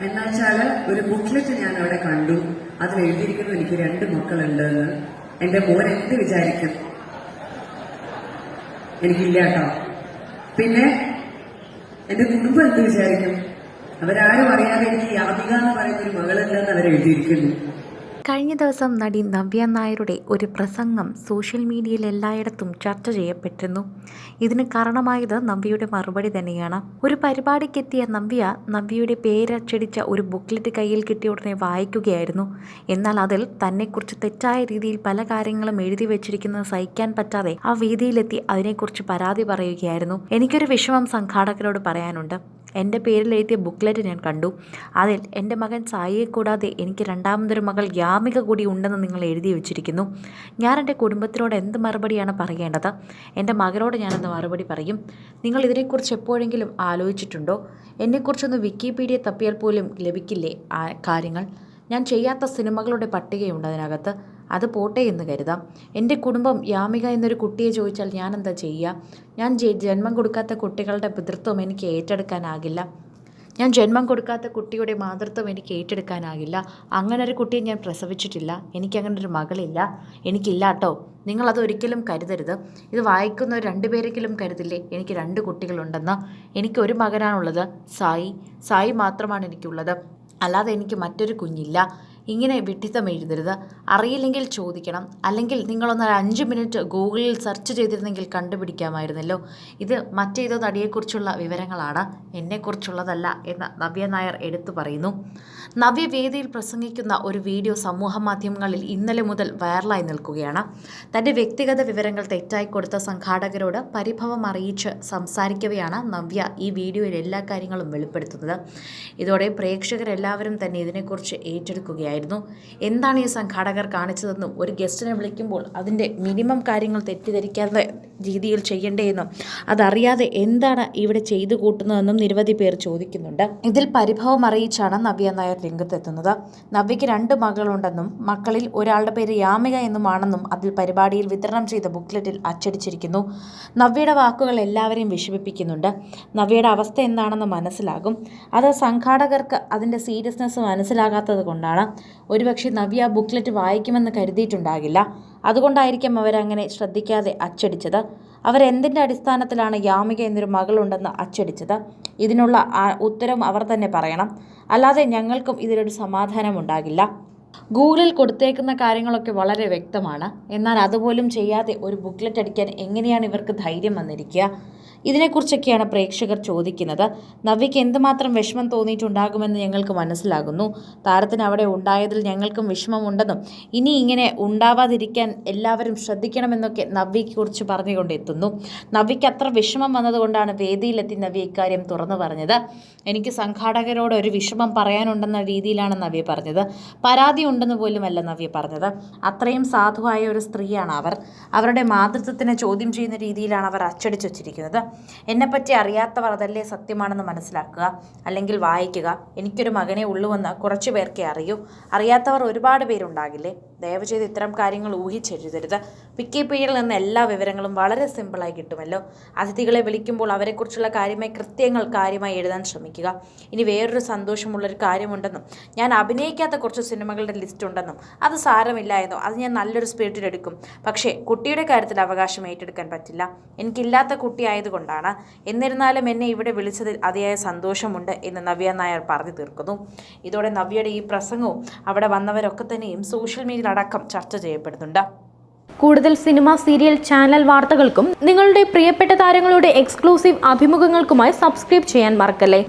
എന്നുവെച്ചാൽ ഒരു ബുക്ക്ലെറ്റ് ഞാൻ അവിടെ കണ്ടു. അതിൽ എഴുതിയിരിക്കുന്നു എനിക്ക് രണ്ട് മക്കളുണ്ട് എന്റെ മോൻ എന്ത് വിചാരിക്കും? എനിക്കില്ല കേട്ടോ പിന്നെ എന്റെ കുടുംബം എന്ത് വിചാരിക്കും? അവരാരും അറിയാതെ എനിക്ക് യാതിക എന്ന് പറയുന്ന ഒരു മകളുണ്ടെന്ന് അവർ എഴുതിയിരിക്കുന്നു കഴിഞ്ഞ ദിവസം നടി നവ്യ നായരുടെ ഒരു പ്രസംഗം സോഷ്യൽ മീഡിയയിൽ എല്ലായിടത്തും ചർച്ച ചെയ്യപ്പെട്ടിരുന്നു. ഇതിന് കാരണമായത് നവ്യയുടെ മറുപടി തന്നെയാണ്. ഒരു പരിപാടിക്കെത്തിയ നവ്യ നവ്യയുടെ പേരച്ചടിച്ച ഒരു ബുക്ക്ലെറ്റ് കയ്യിൽ കിട്ടിയ ഉടനെ വായിക്കുകയായിരുന്നു. എന്നാൽ അതിൽ തന്നെക്കുറിച്ച് തെറ്റായ രീതിയിൽ പല കാര്യങ്ങളും എഴുതി വെച്ചിരിക്കുന്നത് സഹിക്കാൻ പറ്റാതെ ആ വേദിയിലെത്തി അതിനെക്കുറിച്ച് പരാതി പറയുകയായിരുന്നു. എനിക്കൊരു വിഷമം സംഘാടകരോട് പറയാനുണ്ട്. എന്റെ പേരിൽ എഴുതിയ ബുക്ക്ലെറ്റ് ഞാൻ കണ്ടു. അതിൽ എന്റെ മകൻ സായിയെ കൂടാതെ എനിക്ക് രണ്ടാമതൊരു മകൾ യാമിക കൂടി ഉണ്ടെന്ന് നിങ്ങൾ എഴുതി വെച്ചിരിക്കുന്നു. ഞാൻ എന്റെ കുടുംബത്തിനോട് എന്ത് മറുപടിയാണ് പറയേണ്ടത്? എന്റെ മകനോട് ഞാനെന്ത് മറുപടി പറയും? നിങ്ങൾ ഇതിനെക്കുറിച്ച് എപ്പോഴെങ്കിലും ആലോചിച്ചിട്ടുണ്ടോ? എന്നെക്കുറിച്ചൊന്ന് വിക്കിപീഡിയ തപ്പിയാൽ പോലും ലഭിക്കില്ലേ ആ കാര്യങ്ങൾ? ഞാൻ ചെയ്യാത്ത സിനിമകളുടെ പട്ടികയുണ്ട് അതിനകത്ത്. അത് പോട്ടെ എന്ന് കരുതാം. എന്റെ കുടുംബം യാമിക എന്നൊരു കുട്ടിയെ ചോദിച്ചാൽ ഞാൻ എന്താ ചെയ്യുക ഞാൻ ജന്മം കൊടുക്കാത്ത കുട്ടികളുടെ പിതൃത്വം എനിക്ക് ഏറ്റെടുക്കാനാകില്ല. ഞാൻ ജന്മം കൊടുക്കാത്ത കുട്ടിയുടെ മാതൃത്വം എനിക്ക് ഏറ്റെടുക്കാനാകില്ല. ഒരു കുട്ടിയെ ഞാൻ പ്രസവിച്ചിട്ടില്ല. എനിക്ക് അങ്ങനെ ഒരു മകളില്ല. എനിക്കില്ല കേട്ടോ നിങ്ങളത് ഒരിക്കലും കരുതരുത്. ഇത് വായിക്കുന്ന രണ്ടുപേരെങ്കിലും കരുതില്ലേ? എനിക്ക് രണ്ട് കുട്ടികളുണ്ടെന്ന്. എനിക്ക് ഒരു മകനാണുള്ളത്. സായി. സായി മാത്രമാണ് എനിക്കുള്ളത്. അല്ലാതെ എനിക്ക് മറ്റൊരു കുഞ്ഞില്ല. ഇങ്ങനെ വിഡ്ഢിത്തം എഴുതരുത് അറിയില്ലെങ്കിൽ ചോദിക്കണം. അല്ലെങ്കിൽ നിങ്ങളൊന്ന് അഞ്ച് മിനിറ്റ് ഗൂഗിളിൽ സെർച്ച് ചെയ്തിരുന്നെങ്കിൽ കണ്ടുപിടിക്കാമായിരുന്നല്ലോ. ഇത് മറ്റേതോ നടിയെക്കുറിച്ചുള്ള വിവരങ്ങളാണ്. എന്നെക്കുറിച്ചുള്ളതല്ല എന്ന് നവ്യ നായർ എടുത്തു പറയുന്നു. നവ്യ വേദിയിൽ പ്രസംഗിക്കുന്ന ഒരു വീഡിയോ സമൂഹ മാധ്യമങ്ങളിൽ ഇന്നലെ മുതൽ വൈറലായി നിൽക്കുകയാണ്. തന്റെ വ്യക്തിഗത വിവരങ്ങൾ തെറ്റായി കൊടുത്ത സംഘാടകരോട് പരിഭവം അറിയിച്ച് സംസാരിക്കവെയാണ് നവ്യ ഈ വീഡിയോയിൽ എല്ലാ കാര്യങ്ങളും വെളിപ്പെടുത്തുന്നത്. ഇതോടെ പ്രേക്ഷകരെല്ലാവരും തന്നെ ഇതിനെക്കുറിച്ച് ഏറ്റെടുക്കുകയായിരുന്നു എന്താണ് ഈ സംഘാടകർ കാണിച്ചതെന്നും ഒരു ഗസ്റ്റിനെ വിളിക്കുമ്പോൾ അതിന്റെ മിനിമം കാര്യങ്ങൾ തെറ്റിദ്ധരിക്കാത്ത രീതിയിൽ ചെയ്യേണ്ടതെന്നും അതറിയാതെ എന്താണ് ഇവിടെ ചെയ്തു കൂട്ടുന്നതെന്നും നിരവധി പേർ ചോദിക്കുന്നുണ്ട്. ഇതിൽ പരിഭവം അറിയിച്ചാണ് നവ്യ നായർ രംഗത്തെത്തുന്നത്. നവ്യയ്ക്ക് രണ്ട് മകളുണ്ടെന്നും മക്കളിൽ ഒരാളുടെ പേര് യാമിക എന്നുമാണെന്നും അതിൽ പരിപാടിയിൽ വിതരണം ചെയ്ത ബുക്ക്ലെറ്റിൽ അച്ചടിച്ചിരിക്കുന്നു. നവ്യയുടെ വാക്കുകൾ എല്ലാവരെയും വിഷമിപ്പിക്കുന്നുണ്ട്. നവ്യയുടെ അവസ്ഥ എന്താണെന്ന് മനസ്സിലാകും. അത് സംഘാടകർക്ക് അതിന്റെ സീരിയസ്നെസ് മനസ്സിലാകാത്തത് കൊണ്ടാണ്. ഒരുപക്ഷെ നവ്യ ബുക്ക്ലെറ്റ് വായിക്കുമെന്ന് കരുതിയിട്ടുണ്ടാകില്ല. അതുകൊണ്ടായിരിക്കും അവരങ്ങനെ ശ്രദ്ധിക്കാതെ അച്ചടിച്ചത്. അവരെന്തിന്റെ അടിസ്ഥാനത്തിലാണ് യാമിക എന്നൊരു മകളുണ്ടെന്ന് അച്ചടിച്ചത്? ഇതിനുള്ള ഉത്തരം അവർ തന്നെ പറയണം. അല്ലാതെ ഞങ്ങൾക്കും ഇതിലൊരു സമാധാനം ഉണ്ടാകില്ല ഗൂഗിളിൽ കൊടുത്തേക്കുന്ന കാര്യങ്ങളൊക്കെ വളരെ വ്യക്തമാണ്. എന്നാൽ അതുപോലും ചെയ്യാതെ ഒരു ബുക്ക്ലെറ്റ് അടിക്കാൻ എങ്ങനെയാണ് ഇവർക്ക് ധൈര്യം വന്നിരിക്കുക? ഇതിനെക്കുറിച്ചൊക്കെയാണ് പ്രേക്ഷകർ ചോദിക്കുന്നത്. നവ്യയ്ക്ക് എന്തുമാത്രം വിഷമം തോന്നിയിട്ടുണ്ടാകുമെന്ന് ഞങ്ങൾക്ക് മനസ്സിലാകുന്നു. താരത്തിന് അവിടെ ഉണ്ടായതിൽ ഞങ്ങൾക്കും വിഷമമുണ്ടെന്നും ഇനി ഇങ്ങനെ ഉണ്ടാവാതിരിക്കാൻ എല്ലാവരും ശ്രദ്ധിക്കണമെന്നൊക്കെ നവ്യയെക്കുറിച്ച് കുറിച്ച് പറഞ്ഞുകൊണ്ടെത്തുന്നു. നവ്യയ്ക്ക് അത്ര വിഷമം വന്നതുകൊണ്ടാണ് വേദിയിലെത്തി നവ്യ ഇക്കാര്യം തുറന്നു പറഞ്ഞത്. എനിക്ക് സംഘാടകരോട് ഒരു വിഷമം പറയാനുണ്ടെന്ന രീതിയിലാണ് നവ്യ പറഞ്ഞത്. പരാതി ഉണ്ടെന്ന് പോലുമല്ല നവ്യ പറഞ്ഞത്. അത്രയും സാധുവായ ഒരു സ്ത്രീയാണ് അവർ. അവരുടെ മാതൃത്വത്തിനെ ചോദ്യം ചെയ്യുന്ന രീതിയിലാണ് അവർ അച്ചടിച്ചു വച്ചിരിക്കുന്നത്. എന്നെപ്പറ്റി അറിയാത്തവർ അതല്ലേ സത്യമാണെന്ന് മനസ്സിലാക്കുക അല്ലെങ്കിൽ വായിക്കുക. എനിക്കൊരു മകനെ ഉള്ളുവെന്ന് കുറച്ചു പേർക്കേ അറിയൂ. അറിയാത്തവർ ഒരുപാട് പേരുണ്ടാകില്ലേ? ദയവ് ചെയ്ത് ഇത്തരം കാര്യങ്ങൾ ഊഹിച്ചെഴുതരുത്. വിക്കിപീഡിയയിൽ നിന്ന് എല്ലാ വിവരങ്ങളും വളരെ സിമ്പിളായി കിട്ടുമല്ലോ. അതിഥികളെ വിളിക്കുമ്പോൾ അവരെക്കുറിച്ചുള്ള കാര്യമായി കൃത്യങ്ങൾ കാര്യമായി എഴുതാൻ ശ്രമിക്കുക. ഇനി വേറൊരു സന്തോഷമുള്ളൊരു കാര്യമുണ്ടെന്നും ഞാൻ അഭിനയിക്കാത്ത കുറച്ച് സിനിമകളുടെ ലിസ്റ്റ് ഉണ്ടെന്നും അത് സാരമില്ല എന്നും അത് ഞാൻ നല്ലൊരു സ്പിരിറ്റിൽ എടുക്കും പക്ഷേ കുട്ടിയുടെ കാര്യത്തിൽ അവകാശം ഏറ്റെടുക്കാൻ പറ്റില്ല. എനിക്കില്ലാത്ത കുട്ടി ആയതുകൊണ്ടാണ് എന്നിരുന്നാലും എന്നെ ഇവിടെ വിളിച്ചതിൽ അതിയായ സന്തോഷമുണ്ട് എന്ന് നവ്യ നായർ പറഞ്ഞു തീർക്കുന്നു. ഇതോടെ നവ്യയുടെ ഈ പ്രസംഗവും അവിടെ വന്നവരൊക്കെ തന്നെയും സോഷ്യൽ മീഡിയയിൽ അടക്കം ചർച്ച ചെയ്യപ്പെടുന്നുണ്ട്. കൂടുതൽ സിനിമ സീരിയൽ ചാനൽ വാർത്തകൾക്കും നിങ്ങളുടെ പ്രിയപ്പെട്ട താരങ്ങളുടെ എക്സ്ക്ലൂസീവ് അഭിമുഖങ്ങൾക്കുമായി സബ്സ്ക്രൈബ് ചെയ്യാൻ മറക്കല്ലേ?